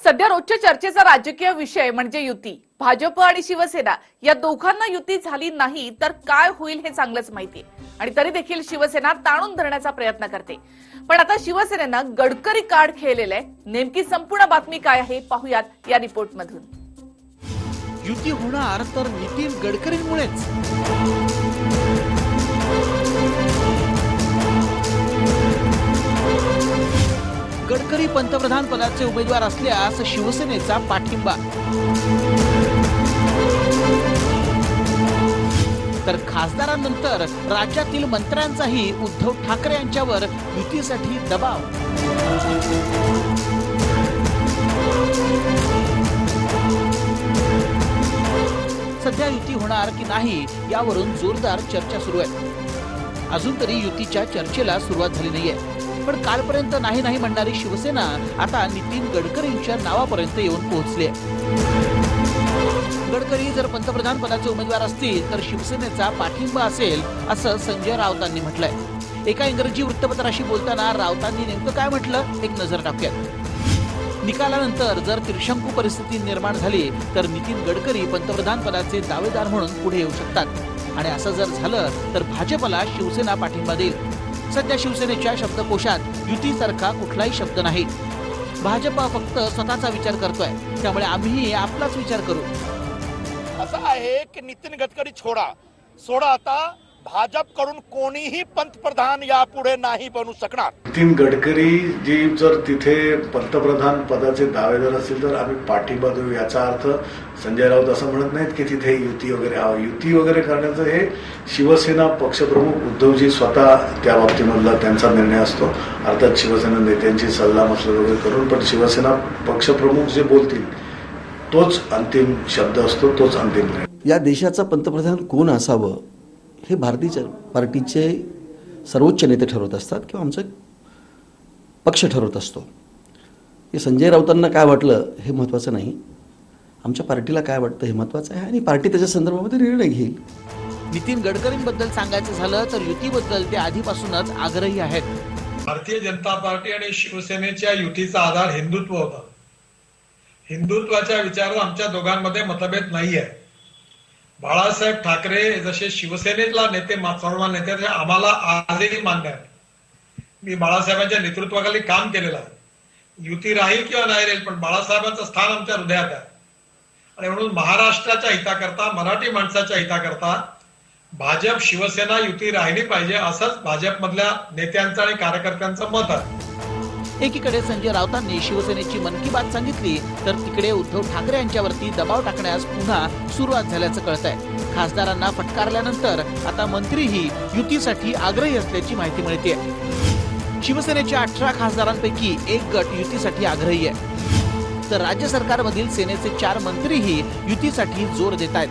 सध्या रोजच्या चर्चेचा राजकीय विषय म्हणजे युती. भाजप आणि शिवसेना या दोघांना युती झाली नाही तर काय होईल हे चांगलंच माहिती आणि तरी देखील शिवसेना ताणून धरण्याचा प्रयत्न करते. पण आता शिवसेनेनं गडकरी कार्ड खेळलेलं आहे. नेमकी संपूर्ण बातमी काय आहे पाहूयात या रिपोर्टमधून. युती होणार तर नितीन गडकरींमुळेच. गडकरी पंतप्रधान पदाचे उमेदवार असल्यास शिवसेनेचा पाठिंबा. तर खासदारांनंतर राज्यातील मंत्र्यांचाही उद्धव ठाकरे यांच्यावर युतीसाठी दबाव. सध्या युती होणार की नाही यावरून जोरदार चर्चा सुरू आहे. अजून तरी युतीच्या चर्चेला सुरुवात झाली नाहीये. पण कालपर्यंत नाही नाही म्हणणारी शिवसेना आता नितीन गडकरींच्या नावापर्यंत येऊन पोहोचली आहे. गडकरी जर पंतप्रधान पदाचे उमेदवार असतील तर शिवसेनेचा पाठिंबा असेल असं संजय राऊतांनी म्हटलंय. एका इंग्रजी वृत्तपत्राशी बोलताना राऊतांनी नेमकं काय म्हटलं एक नजर टाकूयात. निकालानंतर जर त्रिशंकू परिस्थिती निर्माण झाली तर नितीन गडकरी पंतप्रधान पदाचे दावेदार म्हणून पुढे येऊ शकतात. आणि असं जर झालं तर भाजपला शिवसेना पाठिंबा देईल. सध्या शिवसेनेच्या शब्दकोशात युतीसारखा कुठलाही शब्द नाही. भाजप फक्त स्वतःचा विचार करतोय. त्यामुळे आम्ही आपलाच विचार करू. असं आहे की नितीन गडकरी छोडा. सोडा आता. भाजपकडून कोणीही पंतप्रधान यापुढे नाही बनू शकणार. नितीन गडकरी जी जर तिथे पंतप्रधान पदाचे दावेदार असतील तर आम्ही पाठिंबा देऊ याचा अर्थ संजय राऊत असं म्हणत नाहीत की तिथे युती वगैरे हवं. युती वगैरे करण्याचं हे शिवसेना पक्षप्रमुख उद्धवजी स्वतः त्या बाबतीमधला त्यांचा निर्णय असतो. अर्थात शिवसेना नेत्यांची सल्ला मसलत वगैरे करून पण शिवसेना पक्षप्रमुख जे बोलतील तोच अंतिम शब्द असतो तोच अंतिम निर्णय. या देशाचा पंतप्रधान कोण असावं? हे भारतीय पार्टीचे सर्वोच्च नेते ठरवत असतात किंवा आमचा पक्ष ठरवत असतो. हे संजय राऊतांना काय वाटलं हे महत्त्वाचं नाही. आमच्या पार्टीला काय वाटतं हे महत्त्वाचं आहे आणि पार्टी त्याच्या संदर्भामध्ये निर्णय घेईल. नितीन गडकरींबद्दल सांगायचं झालं तर युतीबद्दल ते आधीपासूनच आग्रही आहेत. भारतीय जनता पार्टी आणि शिवसेनेच्या युतीचा आधार हिंदुत्व होता. हिंदुत्वाच्या विचारात आमच्या दोघांमध्ये मतभेद नाही आहे बाळासाहेब ठाकरे जसे शिवसेनेतला नेते मा- सर्व नेते तसे आम्हाला आजही मान्य आहे मी बाळासाहेबांच्या नेतृत्वाखाली काम केलेलं आहे. युती राहील किंवा नाही राहील पण बाळासाहेबांचं स्थान आमच्या हृदयात आहे. आणि म्हणून महाराष्ट्राच्या हिताकरता मराठी माणसाच्या हिताकरता भाजप शिवसेना युती राहिली पाहिजे असंच भाजपमधल्या नेत्यांचं आणि कार्यकर्त्यांचं मत आहे. एकीकडे संजय राऊतांनी शिवसेनेची मन की बात सांगितली तर तिकडे उद्धव ठाकरे यांच्यावरती दबाव टाकण्यास पुन्हा सुरुवात झाल्याचं कळत आहे खासदारांना फटकारल्यानंतर आता मंत्रीही युतीसाठी आग्रही असल्याची माहिती मिळते शिवसेनेच्या अठरा खासदारांपैकी एक गट युतीसाठी आग्रही आहे. तर राज्य सरकारमधील सेनेचे चार मंत्रीही युतीसाठी जोर देत आहेत.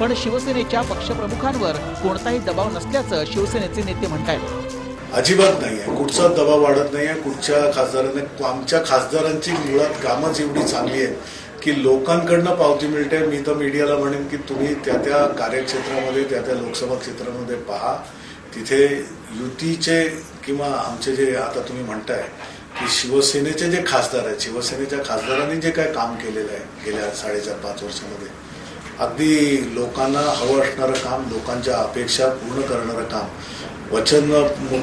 पण शिवसेनेच्या पक्षप्रमुखांवर कोणताही दबाव नसल्याचं शिवसेनेचे नेते म्हणतायत. अजिबात नाही आहे कुठचा दबाव वाढत नाही आहे कुठच्या खासदाराने आमच्या खासदारांची मुळात कामच एवढी चांगली आहेत की लोकांकडनं पावती मिळते. मी तर मीडियाला म्हणेन की तुम्ही त्या त्या कार्यक्षेत्रामध्ये त्या त्या लोकसभा क्षेत्रामध्ये पहा. तिथे युतीचे किंवा आमचे जे आता तुम्ही म्हणताय की शिवसेनेचे जे खासदार आहेत शिवसेनेच्या खासदारांनी जे काय काम केलेलं आहे गेल्या साडेचार पाच वर्षामध्ये अगदी लोकांना हवं असणारं काम लोकांच्या अपेक्षा पूर्ण करणारं काम. वचन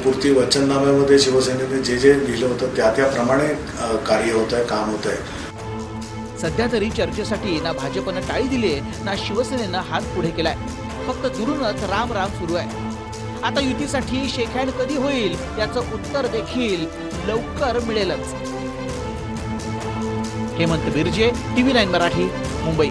पूर्ती वचननाम्यामध्ये शिवसेनेने जे जे लिहिलं होतं त्या त्याप्रमाणे कार्य होत आहे काम होत आहे सध्या तरी चर्चेसाठी ना भाजपनं टाळी दिली ना शिवसेनेनं हात पुढे केलाय. फक्त दुरूनच राम राम सुरू आहे. आता युतीसाठी शेकहँड कधी होईल याचं उत्तर देखील लवकर मिळेलच. Hemant Birje TV nine Marathi Mumbai.